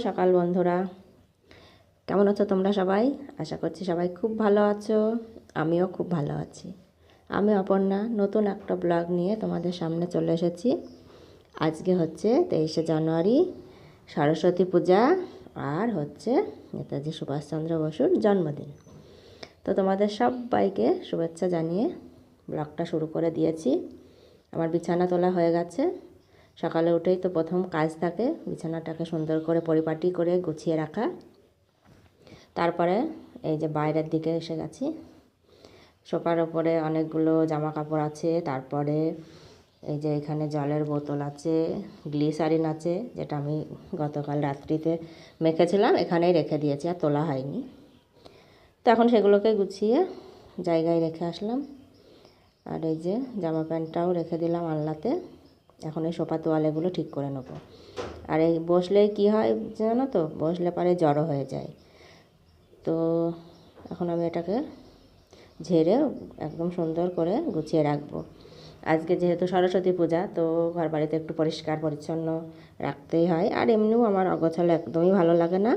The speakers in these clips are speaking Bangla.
সকাল বন্ধুরা। কেমন আছো তোমরা সবাই? আশা করছি সবাই খুব ভালো আছো। আমিও খুব ভালো আছি। আমি অপর্ণা, নতুন একটা ব্লগ নিয়ে তোমাদের সামনে চলে এসেছি। আজকে হচ্ছে তেইশে জানুয়ারি, সরস্বতী পূজা আর হচ্ছে নেতাজি সুভাষচন্দ্র বসুর জন্মদিন। তো তোমাদের সবাইকে শুভেচ্ছা জানিয়ে ব্লগটা শুরু করে দিয়েছি। আমার বিছানা তোলা হয়ে গেছে। সকালে উঠেই তো প্রথম কাজ থাকে, বিছানাটাকে সুন্দর করে পরিপাটি করে গুছিয়ে রাখা। তারপরে এই যে বাইরের দিকে এসে গেছি। সোফার ওপরে অনেকগুলো জামা কাপড় আছে, তারপরে এই যে এখানে জলের বোতল আছে, গ্লিসারিন আছে, যেটা আমি গতকাল রাত্রিতে মেখেছিলাম, এখানেই রেখে দিয়েছি, আর তোলা হয়নি। তো এখন সেগুলোকে গুছিয়ে জায়গায় রেখে আসলাম। আর এই যে জামা প্যান্টটাও রেখে দিলাম আল্লাতে এখন এই সোফা তোয়ালেগুলো ঠিক করে নেব। আর এই বসলে কি হয় জানো তো? বসলে পরে জড়ো হয়ে যায়। তো এখন আমি এটাকে ঝেড়ে একদম সুন্দর করে গুছিয়ে রাখব। আজকে যেহেতু সরস্বতী পূজা, তো ঘর বাড়িতে একটু পরিষ্কার পরিচ্ছন্ন রাখতেই হয়। আর এমনিও আমার অগোছালো একদমই ভালো লাগে না।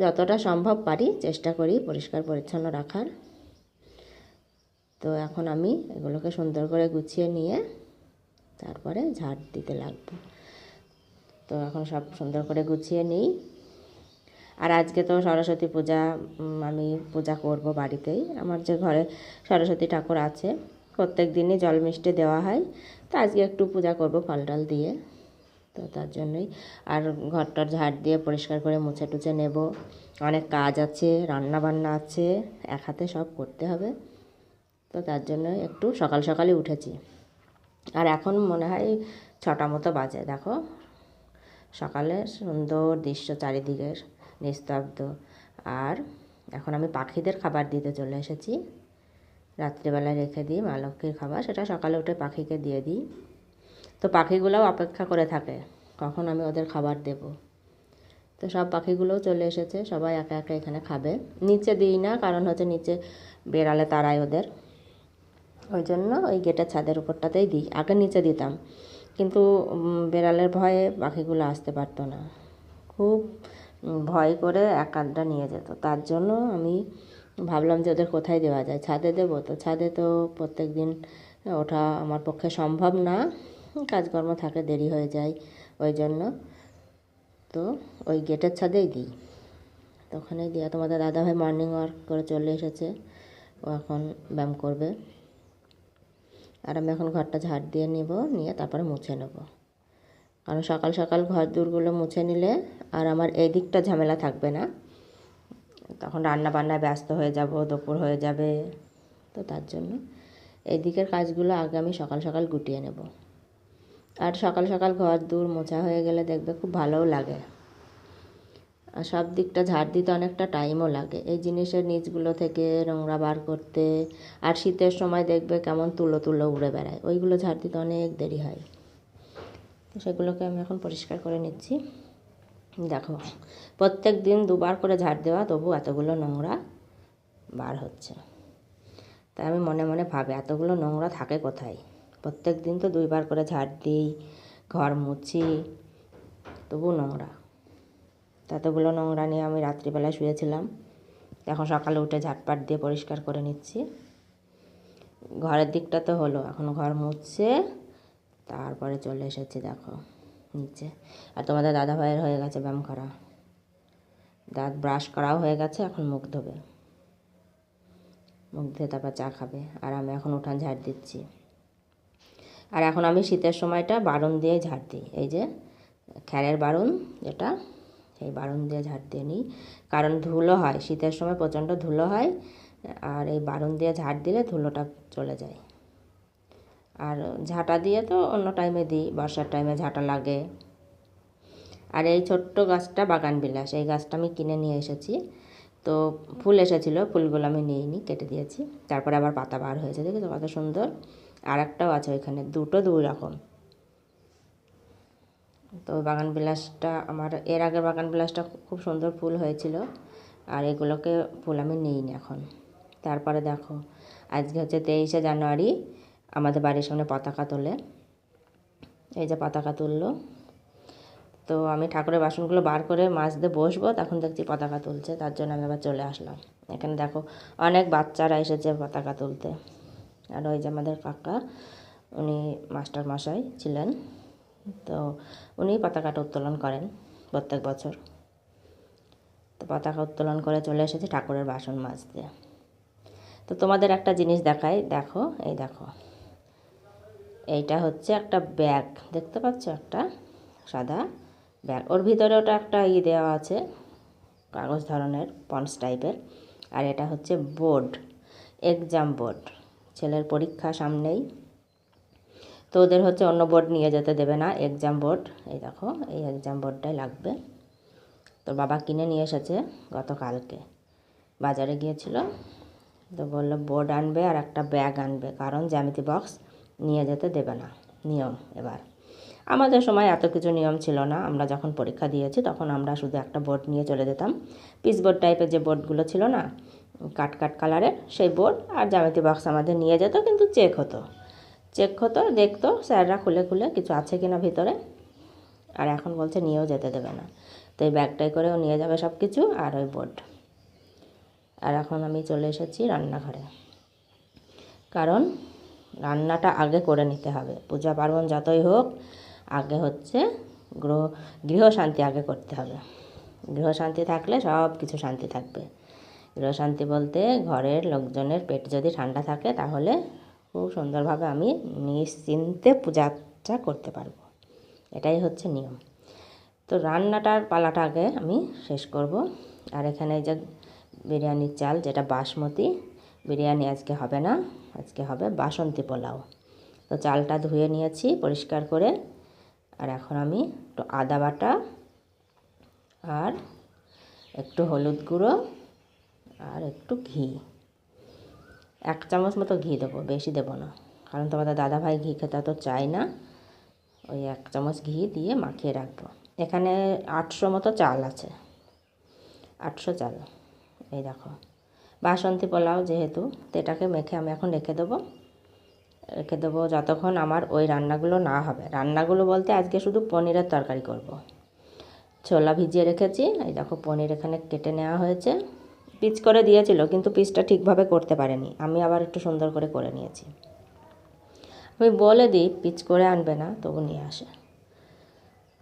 যতটা সম্ভব পারি চেষ্টা করি পরিষ্কার পরিচ্ছন্ন রাখার। তো এখন আমি এগুলোকে সুন্দর করে গুছিয়ে নিয়ে তারপরে ঝাড় দিতে লাগবো। তো এখন সব সুন্দর করে গুছিয়ে নিই। আর আজকে তো সরস্বতী পূজা আমি পূজা করব বাড়িতেই। আমার যে ঘরে সরস্বতী ঠাকুর আছে, প্রত্যেক দিনই জল মিষ্টি দেওয়া হয়। তো আজকে একটু পূজা করব ফল টল দিয়ে। তো তার জন্যই। আর ঘরটার ঝাড় দিয়ে পরিষ্কার করে মুছে টুছে নেব। অনেক কাজ আছে রান্না বান্না আছে, এক হাতে সব করতে হবে। তো তার জন্য একটু সকাল সকালই উঠেছি। আর এখন মনে হয় ছটা মতো বাজে, দেখো। সকালে সুন্দর দৃশ্য চারিদিকের নিস্তব্ধ। আর এখন আমি পাখিদের খাবার দিতে চলে এসেছি। রাত্রিবেলায় রেখে দিই মা লক্ষ্মীর খাবার, সেটা সকালে উঠে পাখিকে দিয়ে দিই। তো পাখিগুলোও অপেক্ষা করে থাকে, কখন আমি ওদের খাবার দেব। তো সব পাখিগুলোও চলে এসেছে, সবাই একা একা এখানে খাবে। নিচে দিই না, কারণ হচ্ছে নিচে বেড়ালে তারাই ওদের। ওই জন্য ওই গেটের ছাদের উপরটাতেই দিই, আগে নিচে দিতাম। কিন্তু বেড়ালের ভয়ে পাখিগুলো আসতে পারতো না। খুব ভয় করে এক আধটা নিয়ে যেত। তার জন্য আমি ভাবলাম যে ওদের কোথায় দেওয়া যায়? ছাদে দেবো তো? ছাদে তো প্রত্যেক দিন ওঠা আমার পক্ষে সম্ভব না। কাজকর্ম থাকে, দেরি হয়ে যায়। ওই জন্য তো ওই গেটের ছাদেই দিই। তো ওখানেই দিয়ে তোমাদের দাদাভাই মর্নিং ওয়ার্ক করে চলে এসেছে। ও এখন ব্যায়াম করবে। আর আমি এখন ঘরটা ঝাড় দিয়ে নেব, নিয়ে তারপরে মুছে নেব। কারণ সকাল সকাল ঘর দূরগুলো মুছে নিলে আর আমার এই দিকটা ঝামেলা থাকবে না। তখন রান্না বান্নায় ব্যস্ত হয়ে যাব, দুপুর হয়ে যাবে। তো তার জন্য এই দিকের কাজগুলো আগে আমি সকাল সকাল গুটিয়ে নেব। আর সকাল সকাল ঘর দূর মোছা হয়ে গেলে দেখবে খুব ভালোও লাগে। আর সব দিকটা ঝাড় দিতে অনেকটা টাইমও লাগে। এই জিনিসের নিচগুলো থেকে নোংরা বার করতে আর শীতের সময় দেখবে কেমন তুলো তুলো উড়ে বেড়ায়। ওইগুলো ঝাড় দিতে অনেক দেরি হয়। তো সেগুলোকে আমি এখন পরিষ্কার করে নিচ্ছি। দেখো, প্রত্যেক দিন দুবার করে ঝাড় দেওয়া, তবু এতগুলো নোংরা বার হচ্ছে। তাই আমি মনে মনে ভাবে, এতগুলো নোংরা থাকে কোথায়? প্রত্যেক দিন তো দুইবার করে ঝাড় দিই, ঘর মুছি, তবু নোংরা। ততগুলো নোংরা নিয়ে আমি রাত্রিবেলায় শুয়েছিলাম। এখন সকালে উঠে ঝাটপাট দিয়ে পরিষ্কার করে নিচ্ছি। ঘরের দিকটা তো হলো, এখন ঘর মুছছে। তারপরে চলে এসেছি দেখো, নিচে। আর তোমাদের দাদা ভাইয়ের হয়ে গেছে ব্যায়াম করা। দাঁত ব্রাশ করাও হয়ে গেছে, এখন মুখ ধোবে। মুখ ধুয়ে তারপর চা খাবে। আর আমি এখন উঠান ঝাড় দিচ্ছি। আর এখন আমি শীতের সময়টা বারুন দিয়ে ঝাড় দিই। এই যে, খ্যারের বারুন, যেটা সেই বারুন দিয়ে ঝাড় দিয়ে নিই। কারণ ধুলো হয়, শীতের সময় প্রচণ্ড ধুলো হয়, আর এই বারুন দিয়ে ঝাড় দিলে ধুলোটা চলে যায়। আর ঝাঁটা দিয়ে তো অন্য টাইমে দিই, বর্ষার টাইমে ঝাঁটা লাগে। আর এই ছোট্ট গাছটা বাগান বিলাস, এই গাছটা আমি কিনে নিয়ে এসেছি। তো ফুল এসেছিল, ফুলগুলো আমি নিইনি, কেটে দিয়েছি। তারপরে আবার পাতা বার হয়েছে, দেখেছ কত সুন্দর? আর একটাও আছে ওইখানে, দুটো দুই রকম। তো বাগান বিলাসটা আমার, এর আগের বাগান বিলাসটা খুব সুন্দর ফুল হয়েছিল। আর এগুলোকে ফুল আমি নিইনি এখন। তারপরে দেখো, আজকে হচ্ছে তেইশে জানুয়ারি, আমাদের বাড়ির সামনে পতাকা তোলে। এই যে পতাকা তুললো। তো আমি ঠাকুরের বাসনগুলো বার করে মাছ দিয়ে বসবো, তখন দেখছি পতাকা তুলছে, তার জন্য আমি আবার চলে আসলাম। এখানে দেখো, অনেক বাচ্চারা এসেছে পতাকা তুলতে। আর ওই যে আমাদের কাকা, উনি মাস্টার মশাই ছিলেন। তো উনি পতাকাটা উত্তোলন করেন প্রত্যেক বছর। তো পতাকা উত্তোলন করে চলে এসেছি ঠাকুরের বাসন মাজতে। তো তোমাদের একটা জিনিস দেখাই, দেখো, এই দেখো। এইটা হচ্ছে একটা ব্যাগ, দেখতে পাচ্ছ একটা? সাদা ব্যাগ। ওর ভিতরে ওটা একটা ই দেওয়া আছে, কাগজ ধরনের, পন্স টাইপের। আর এটা হচ্ছে বোর্ড, এক্সাম বোর্ড। ছেলের পরীক্ষা সামনেই। তো ওদের হচ্ছে অন্য বোর্ড নিয়ে যেতে দেবে না এক্সাম বোর্ড এই দেখো, এই এক্সাম বোর্ডটাই লাগবে। তো বাবা কিনে নিয়ে এসেছে গতকালকে। বাজারে গিয়েছিল, তো বলল বোর্ড আনবে আর একটা ব্যাগ আনবে, কারণ জ্যামিতি বক্স নিয়ে যেতে দেবে না, নিয়ম এবার। আমাদের সময় এত কিছু নিয়ম ছিল না, আমরা যখন পরীক্ষা দিয়েছি তখন আমরা শুধু একটা বোর্ড নিয়ে চলে যেতাম। পিস বোর্ড টাইপের যে বোর্ডগুলো ছিল না, কাট কাট কালারের সেই বোর্ড আর জ্যামিতি বক্স আমাদের নিয়ে যেত, কিন্তু চেক হতো। চেক হতো, দেখতো, স্যাররা খুলে খুলে কিছু আছে কিনা ভিতরে। আর এখন বলছে নিয়েও যেতে দেবে না। তো এই ব্যাগটাই করেও নিয়ে যাবে সব কিছু আর ওই বোর্ড। আর এখন আমি চলে এসেছি রান্নাঘরে। কারণ রান্নাটা আগে করে নিতে হবে। পূজা পার্বণ যতই হোক, আগে হচ্ছে গৃহ গৃহশান্তি আগে করতে হবে। গৃহশান্তি থাকলে সব কিছু শান্তি থাকবে। গৃহশান্তি বলতে ঘরের লোকজনের পেট যদি ঠান্ডা থাকে, তাহলে খুব সুন্দরভাবে আমি নিশ্চিন্তে পূজাটা করতে পারব। এটাই হচ্ছে নিয়ম। তো রান্নাটার পালাটা আগে আমি শেষ করব। আর এখানে যে বিরিয়ানির চাল, যেটা বাসমতি, বিরিয়ানি আজকে হবে না, আজকে হবে বাসন্তী পোলাও। তো চালটা ধুয়ে নিয়েছি, পরিষ্কার করে। আর এখন আমি একটু আদা বাটা আর একটু হলুদ গুঁড়ো আর একটু ঘি। এক চামচ মতো ঘি দেবো, বেশি দেবো না। কারণ তোমাদের দাদাভাই ঘি খেতে তো চায় না। ওই এক চামচ ঘি দিয়ে মাখিয়ে রাখব। এখানে আটশো মতো চাল আছে। আটশো চাল। এই দেখো। বাসন্তী পোলাও যেহেতু, তো এটাকে মেখে আমি এখন রেখে দেবো। রেখে দেবো যতক্ষণ আমার ওই রান্নাগুলো না হবে। রান্নাগুলো বলতে আজকে শুধু পনিরের তরকারি করব। ছোলা ভিজিয়ে রেখেছি। এই দেখো, পনির এখানে কেটে নেওয়া হয়েছে। পিচ করে দিয়েছিল, কিন্তু পিচটা ঠিকভাবে করতে পারেনি। আমি আবার একটু সুন্দর করে করে নিয়েছি। আমি বলে দিই, পিচ করে আনবে না, তবু নিয়ে আসে।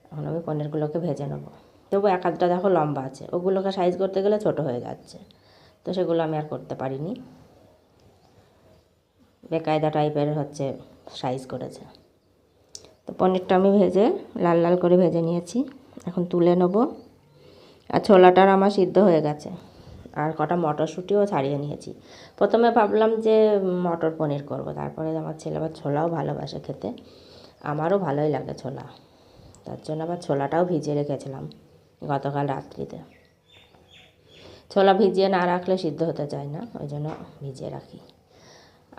এখন আমি পনিরগুলোকে ভেজে নেব। তবু এক আধটা দেখো লম্বা আছে। ওগুলোকে সাইজ করতে গেলে ছোট হয়ে যাচ্ছে। তো সেগুলো আমি আর করতে পারিনি। বেকায়দা টাইপের হচ্ছে সাইজ করেছে। তো পনিরটা আমি ভেজে লাল লাল করে ভেজে নিয়েছি। এখন তুলে নেব। আর ছোলাটার আমার সিদ্ধ হয়ে গেছে। আর কটা মটরশুঁটিও ছাড়িয়ে নিয়েছি। প্রথমে ভাবলাম যে মটর পনির করব, তারপরে আমার ছেলে আবার ছোলাও ভালোবাসে খেতে। আমারও ভালোই লাগে ছোলা। তার জন্য আবার ছোলাটাও ভিজিয়ে রেখেছিলাম গতকাল রাত্রিতে। ছোলা ভিজিয়ে না রাখলে সিদ্ধ হতে চায় না, ওই জন্য ভিজিয়ে রাখি।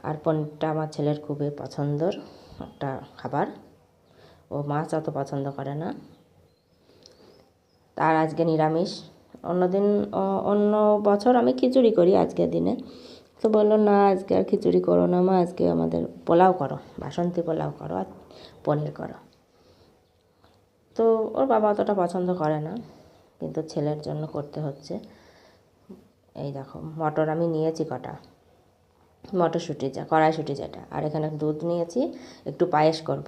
আর পনিরটা আমার ছেলের খুবই পছন্দর একটা খাবার। ও মাছ অত পছন্দ করে না। তার আজকে নিরামিষ। অন্যদিন অন্য বছর আমি খিচুড়ি করি আজকের দিনে। তো বলল, না, আজকে আর খিচুড়ি করো না মা, আজকে আমাদের পোলাও করো, বাসন্তী পোলাও করো আর পনির করো। তো ওর বাবা অতটা পছন্দ করে না, কিন্তু ছেলের জন্য করতে হচ্ছে। এই দেখো, মটর আমি নিয়েছি কটা। মটরশুঁটি যা, কড়াইশুঁটি যেটা। আর এখানে দুধ নিয়েছি, একটু পায়েস করব।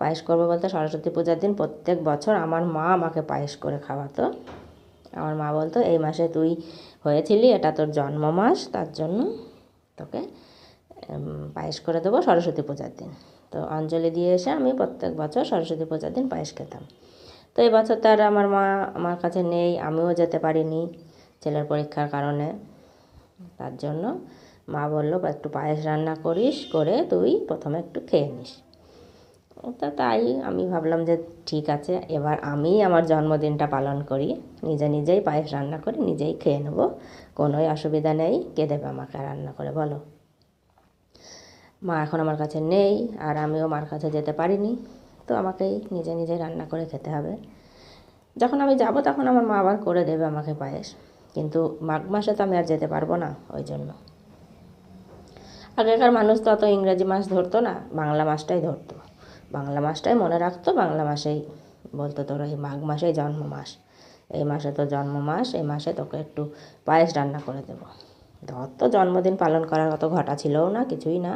পায়েস করব বলতে সরস্বতী পূজার দিন প্রত্যেক বছর আমার মা আমাকে পায়েস করে খাওয়াতো। আমার মা বলতো, এই মাসে তুই হয়েছিলি, এটা তোর জন্ম মাস তার জন্য তোকে পায়েস করে দেবো সরস্বতী পূজার দিন। তো অঞ্জলি দিয়ে এসে আমি প্রত্যেক বছর সরস্বতী পূজার দিন পায়েস খেতাম। তো এই বছর তার আমার মা আমার কাছে নেই, আমিও যেতে পারিনি ছেলের পরীক্ষার কারণে। তার জন্য মা বলল, একটু পায়েস রান্না করিস, করে তুই প্রথমে একটু খেয়ে নিস। তা তাই, আমি ভাবলাম যে ঠিক আছে, এবার আমি আমার জন্মদিনটা পালন করি। নিজে নিজেই পায়েস রান্না করে নিজেই খেয়ে নেব। কোনোই অসুবিধা নেই, কে দেবে আমাকে রান্না করে, বলো। মা এখন আমার কাছে নেই, আর আমিও মার কাছে যেতে পারিনি, তো আমাকেই নিজে নিজে রান্না করে খেতে হবে। যখন আমি যাব তখন আমার মা আবার করে দেবে আমাকে পায়েস। কিন্তু মাঘ মাসে তো আমি আর যেতে পারব না, ওই জন্য। আগেকার মানুষ তো অত ইংরেজি মাস ধরতো না, বাংলা মাসটাই ধরতো। বাংলা মাসটাই মনে রাখতো, বাংলা মাসেই বলতো তোর এই মাঘ মাসেই জন্ম মাস। এই মাসে তো জন্ম মাস, এই মাসে তোকে একটু পায়েস রান্না করে দেবো। ধর তো জন্মদিন পালন করার অত ঘটা ছিলও না, কিছুই না।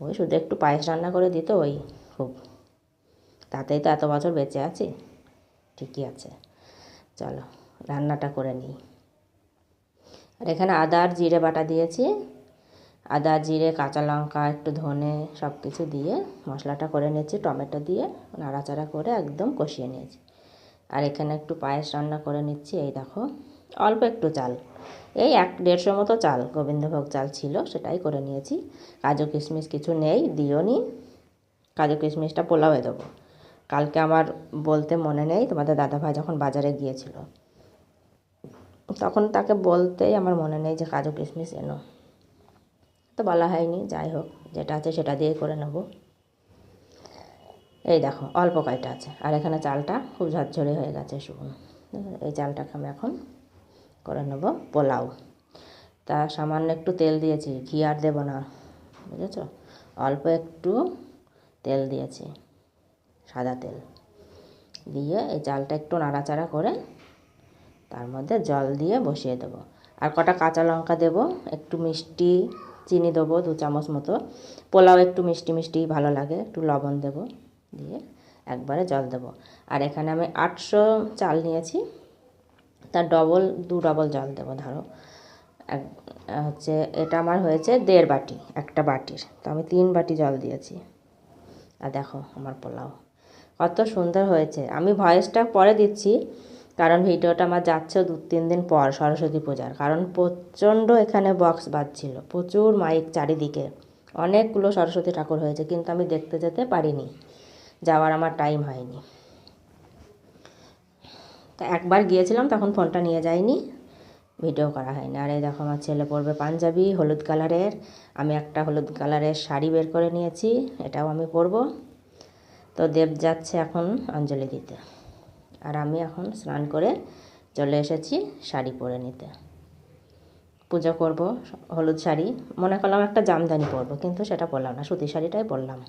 ওই শুধু একটু পায়েস রান্না করে দিত ওই খুব। তাতেই তো এত বছর বেঁচে আছি। ঠিকই আছে। চলো, রান্নাটা করে নিই। আর এখানে আদা আর জিরে বাটা দিয়েছি। আদা, জিরে, কাঁচা লঙ্কা, একটু ধনে সব কিছু দিয়ে মশলাটা করে নিয়েছি, টমেটো দিয়ে নাড়াচাড়া করে একদম কষিয়ে নিয়েছি। আর এখানে একটু পায়েস রান্না করে নিচ্ছি, এই দেখো, অল্প একটু চাল। এই এক দেড়শো মতো চাল, গোবিন্দভোগ চাল ছিল, সেটাই করে নিয়েছি। কাজু কিশমিশ কিছু নেই, দিও নি। কাজু কিশমিশটা পোলাওয়ে দেবো। কালকে আমার বলতে মনে নেই, তোমাদের দাদাভাই যখন বাজারে গিয়েছিল। তখন তাকে বলতেই আমার মনে নেই যে কাজু কিশমিশ এনো। তো বলা হয়নি, যাই হোক, যেটা আছে সেটা দিয়ে করে নেব। এই দেখো, অল্প কয়টা আছে, আর এখানে চালটা খুব ঝরঝরে হয়ে গেছে শুকনো। এই চালটাকে আমি এখন করে নেব পোলাও। তা সামান্য একটু তেল দিয়েছি, ঘি আর দেবো না, বুঝেছ? অল্প একটু তেল দিয়েছি, সাদা তেল। দিয়ে এই চালটা একটু নাড়াচাড়া করে তার মধ্যে জল দিয়ে বসিয়ে দেবো। আর কটা কাঁচা লঙ্কা দেবো, একটু মিষ্টি চিনি দেবো দু চামচ মতো। পোলাও একটু মিষ্টি মিষ্টি ভালো লাগে, একটু লবণ দেবো দিয়ে একবারে জল দেবো। আর এখানে আমি আটশো চাল নিয়েছি, তার ডবল দু ডবল জল দেবো, ধরো। এক, হচ্ছে এটা আমার হয়েছে দেড় বাটি, একটা বাটির। তো আমি তিন বাটি জল দিয়েছি। আর দেখো আমার পোলাও, কত সুন্দর হয়েছে। আমি ভয়েসটা পরে দিচ্ছি কারণ ভিডিওটা আমার যাচ্ছে দু তিন দিন পর সরস্বতী পূজার। কারণ প্রচণ্ড এখানে বক্স বাজছিল, প্রচুর মাইক চারিদিকে। অনেকগুলো সরস্বতী ঠাকুর হয়েছে, কিন্তু আমি দেখতে যেতে পারিনি। যাওয়ার আমার টাইম হয়নি। তো একবার গিয়েছিলাম, তখন ফোনটা নিয়ে যাইনি। ভিডিও করা হয়নি। আর এই দেখো, আমার ছেলে পরবে পাঞ্জাবি, হলুদ কালারের। আমি একটা হলুদ কালারের শাড়ি বের করে নিয়েছি, এটাও আমি পরবো। তো দেব যাচ্ছে এখন অঞ্জলি দিতে। আর আমি এখন স্নান করে চলে এসেছি শাড়ি পরে নিতে। পুজো করব হলুদ শাড়ি। মনে করলাম একটা জামদানি পরবো, কিন্তু সেটা পরলাম না সুতি শাড়িটাই পরলাম।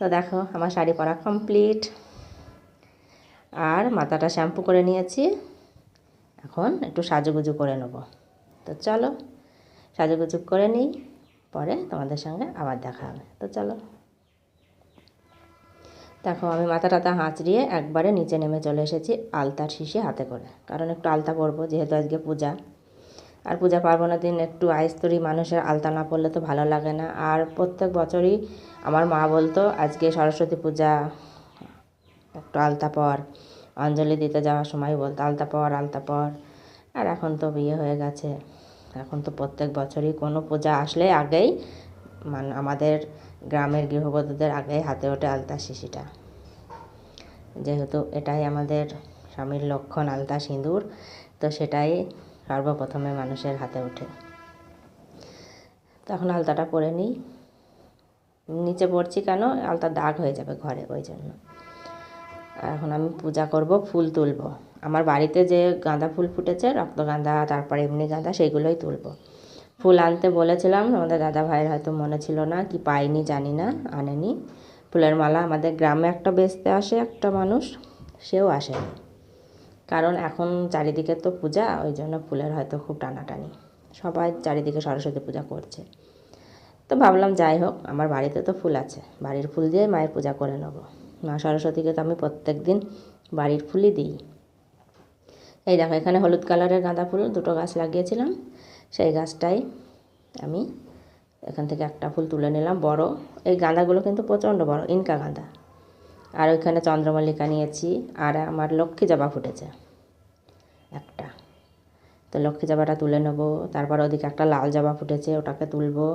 তো দেখো, আমার শাড়ি পরা কমপ্লিট আর মাথাটা শ্যাম্পু করে নিয়েছি। এখন একটু সাজুগুজু করে নেব। তো চলো, সাজুগুজু করে নিই, পরে তোমাদের সঙ্গে আবার দেখা হবে। তো চলো। দেখো, আমি মাথা টাথা হাঁচড়িয়ে একবারে নিচে নেমে চলে এসেছি আলতার শিশি হাতে করে। কারণ একটু আলতা পরবো যেহেতু আজকে পূজা। আর পূজা পার্বণের দিন একটু আয়স্তরী মানুষের আলতা না পড়লে তো ভালো লাগে না। আর প্রত্যেক বছরই আমার মা বলতো, আজকে সরস্বতী পূজা, একটু আলতা পর। অঞ্জলি দিতে যাওয়ার সময় বলতো, আলতা পর আলতা পর। আর এখন তো বিয়ে হয়ে গেছে। এখন তো প্রত্যেক বছরই কোনো পূজা আসলে আগেই মানে আমাদের গ্রামের গৃহবধূদের আগে হাতে ওঠে আলতা শিশিটা। যেহেতু এটাই আমাদের স্বামীর লক্ষণ আলতা সিঁদুর, তো সেটাই সর্বপ্রথমে মানুষের হাতে ওঠে। তখন আলতাটা পরে নিই। নিচে পড়ছি কেন? আলতা দাগ হয়ে যাবে ঘরে, ওই জন্য। এখন আমি পূজা করব, ফুল তুলব। আমার বাড়িতে যে গাঁদা ফুল ফুটেছে, রক্তগাঁদা, তারপরে এমনি গাঁদা সেইগুলোই তুলব। ফুল আনতে বলেছিলাম, আমাদের দাদা ভাইয়ের হয়তো মনে ছিল না, কি পাইনি জানি না, আনেনি। ফুলের মালা আমাদের গ্রামে একটা বেচতে আসে একটা মানুষ, সেও আসেনি। কারণ এখন চারিদিকে তো পূজা, ওই জন্য ফুলের হয়তো খুব টানাটানি। সবাই চারিদিকে সরস্বতী পূজা করছে। তো ভাবলাম যাই হোক, আমার বাড়িতে তো ফুল আছে, বাড়ির ফুল দিয়ে মায়ের পূজা করে নেব। মা সরস্বতীকে তো আমি প্রত্যেক দিন বাড়ির ফুলই দিই। এই দেখো, এখানে হলুদ কালারের গাঁদা ফুল, দুটো গাছ লাগিয়েছিলাম। সেই গাছটাই আমি এখান থেকে একটা ফুল তুলে নিলাম, বড়। এই গাঁদাগুলো কিন্তু প্রচণ্ড বড়, ইনকা গাঁদা। আর ওইখানে চন্দ্রমল্লিকা নিয়েছি, আর আমার লক্ষ্মী জবা ফুটেছে, একটা। তো লক্ষ্মী জবাটা তুলে নেব, তারপর ওদিকে একটা লাল জবা ফুটেছে, ওটাকে তুলবো।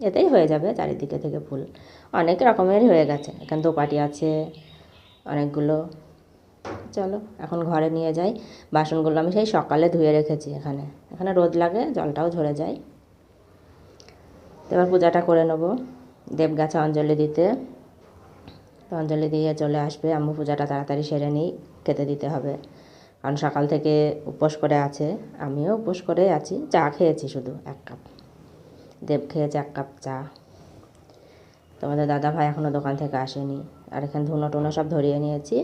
এতেই হয়ে যাবে চারিদিকে থেকে ফুল। অনেক রকমেরই হয়ে গেছে, এখানে দোপাটি আছে, অনেকগুলো চলো, এখন ঘরে নিয়ে যাই। বাসনগুলো আমি সেই সকালে ধুয়ে রেখেছি এখানে। এখানে রোদ লাগে, জলটাও ঝরে যায়। এবার পূজাটা করে নেব দেবগাছা অঞ্জলি দিতে। অঞ্জলি দিয়ে চলে আসবে। আম্মু পূজাটা তাড়াতাড়ি সেরে নিই, খেতে দিতে হবে। কারণ সকাল থেকে উপোস করে আছে। আমিও উপোস করে আছি। চা খেয়েছি শুধু, এক কাপ। দেব খেয়েছে এক কাপ চা। তোমাদের দাদা ভাই এখনও দোকান থেকে আসেনি। আর এখানে ধুনো টুনো সব ধরিয়ে নিয়েছি।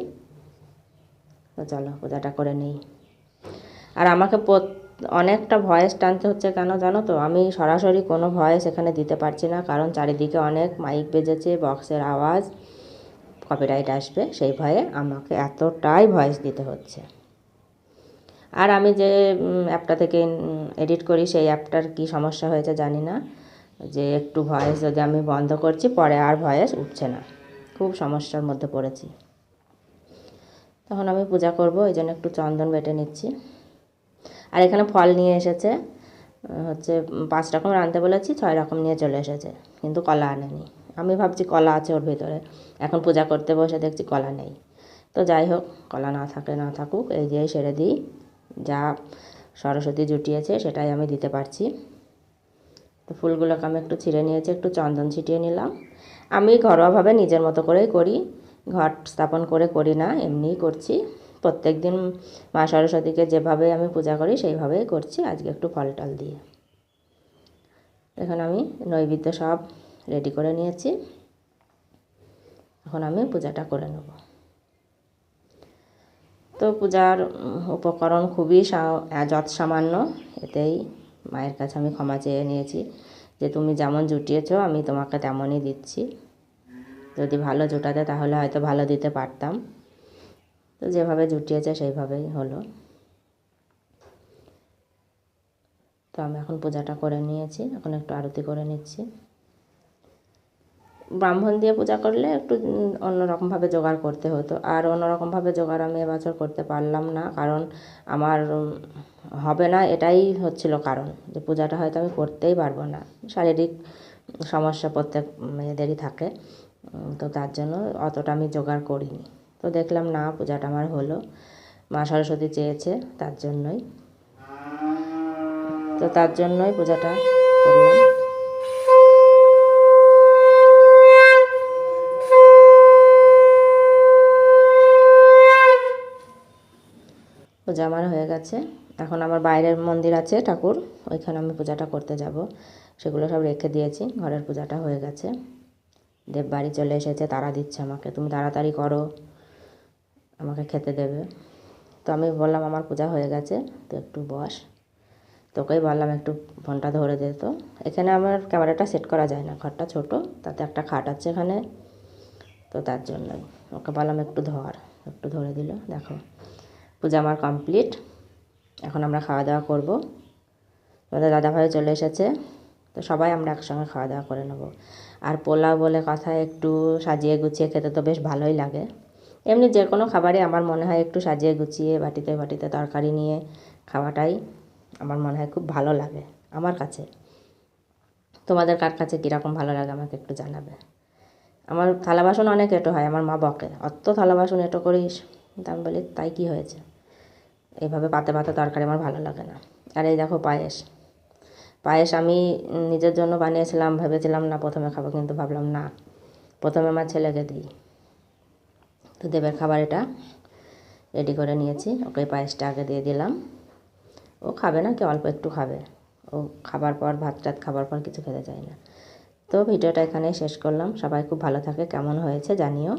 তো চলো পূজাটা করে নিই। আর আমাকে অনেকটা ভয়েস টানতে হচ্ছে কেন জানো তো? আমি সরাসরি কোনো ভয়েস এখানে দিতে পারছি না, কারণ চারিদিকে অনেক মাইক বেজেছে বক্সের আওয়াজ কপিরাইট আসবে, সেই ভয়ে আমাকে এতটাই ভয়েস দিতে হচ্ছে। আর আমি যে অ্যাপটা থেকে এডিট করি, সেই অ্যাপটার কি সমস্যা হয়েছে জানি না। যে একটু ভয়েস যদি আমি বন্ধ করছি, পরে আর ভয়েস উঠছে না। খুব সমস্যার মধ্যে পড়েছি। তখন আমি পূজা করব এই জন্য একটু চন্দন বেটে নিচ্ছি। আর এখানে ফল নিয়ে এসেছে হচ্ছে পাঁচ রকম রাঁধতে বলেছি, ছয় রকম নিয়ে চলে এসেছে, কিন্তু কলা আনেনি। আমি ভাবছি কলা আছে ওর ভিতরে, এখন পূজা করতে বসে দেখছি কলা নেই। তো যাই হোক, কলা না থাকে, না থাকুক, এই দিয়েই সেরে দিই, যা সরস্বতী জুটিয়েছে সেটাই আমি দিতে পারছি। তো ফুলগুলোকে আমি একটু ছিঁড়ে নিয়েছি, একটু চন্দন ছিটিয়ে নিলাম। আমি ঘরোয়াভাবে নিজের মতো করেই করি ঘট স্থাপন করে করি না, এমনিই করছি। প্রত্যেক দিন মা সরস্বতীকে যেভাবে আমি পূজা করি, সেইভাবেই করছি। আজকে একটু ফল টল দিয়ে। এখন আমি নৈবেদ্য সব রেডি করে নিয়েছি। এখন আমি পূজাটা করে নেব। তো পূজার উপকরণ খুবই যৎ সামান্য এতেই মায়ের কাছে আমি ক্ষমা চেয়ে নিয়েছি যে, তুমি যেমন জুটিয়েছ, আমি তোমাকে তেমনই দিচ্ছি। যদি ভালো জোটাতে তাহলে হয়তো ভালো দিতে পারতাম। তো যেভাবে জুটিয়েছে সেইভাবেই হলো। তো আমি এখন পূজাটা করে নিয়েছি, এখন একটু আরতি করে নিচ্ছি। ব্রাহ্মণ দিয়ে পূজা করলে একটু অন্যরকমভাবে জোগাড় করতে হতো। আর অন্যরকমভাবে জোগাড় আমি এবছর করতে পারলাম না, কারণ আমার হবে না এটাই হচ্ছিল কারণ। যে পূজাটা হয়তো আমি করতেই পারব না। শারীরিক সমস্যা প্রত্যেক মেয়েদেরই থাকে। তো তার জন্য অতটা আমি জোগাড় করিনি। তো দেখলাম, না, পূজাটা আমার হলো। মা সরস্বতী চেয়েছে তার জন্যই। তো তার জন্যই পূজাটা করলাম। পূজা আমার হয়ে গেছে। এখন আমার বাইরের মন্দির আছে, ঠাকুর। ওইখানে আমি পূজাটা করতে যাব। সেগুলো সব রেখে দিয়েছি। ঘরের পূজাটা হয়ে গেছে। দেব বাড়ি চলে এসেছে, তারা দিচ্ছে আমাকে। তুমি তাড়াতাড়ি করো, আমাকে খেতে দেবে। তো আমি বললাম, আমার পূজা হয়ে গেছে, তো একটু বস। তোকেই বললাম, একটু ফোনটা ধরে দে তো। এখানে আমার ক্যামেরাটা সেট করা যায় না, ঘরটা ছোট, তাতে একটা খাট আছে এখানে। তো তার জন্যই ওকে বললাম, একটু ধর। একটু ধরে দিল, দেখো। পূজা আমার কমপ্লিট। এখন আমরা খাওয়া দাওয়া করব। আমাদের দাদাভাই চলে এসেছে, তো সবাই আমরা একসঙ্গে খাওয়া দাওয়া করে নেব। আর পোলাও বলে কথা একটু সাজিয়ে গুছিয়ে খেতে তো বেশ ভালোই লাগে। এমনি যে কোনো খাবারই আমার মনে হয় একটু সাজিয়ে গুছিয়ে বাটিতে বাটিতে তরকারি নিয়ে খাওয়াটাই আমার মনে হয় খুব ভালো লাগে আমার কাছে। তোমাদের কার কাছে কীরকম ভালো লাগে আমাকে একটু জানাবে। আমার থালা বাসন অনেক এঁটো হয়, আমার মা বকে। অত থালা বাসন এঁটো করিস? আমি বলি, তাই কি হয়েছে? এইভাবে পাতে পাতে তরকারি আমার ভালো লাগে না। আর এই দেখো পায়েস। পায়েস আমি নিজের জন্য বানিয়েছিলাম, ভেবেছিলাম না প্রথমে খাব, কিন্তু ভাবলাম না। প্রথমে আমার ছেলেকে দিই। তো দেবের খাবার এটা রেডি করে নিয়েছি। ওকে পায়েসটা আগে দিয়ে দিলাম। ও খাবে না, কি অল্প একটু খাবে। ও খাবার পর, ভাত টাত খাবার পর কিছু খেতে চায় না। তো ভিডিওটা এখানেই শেষ করলাম। সবাই খুব ভালো থাকে, কেমন হয়েছে জানিও।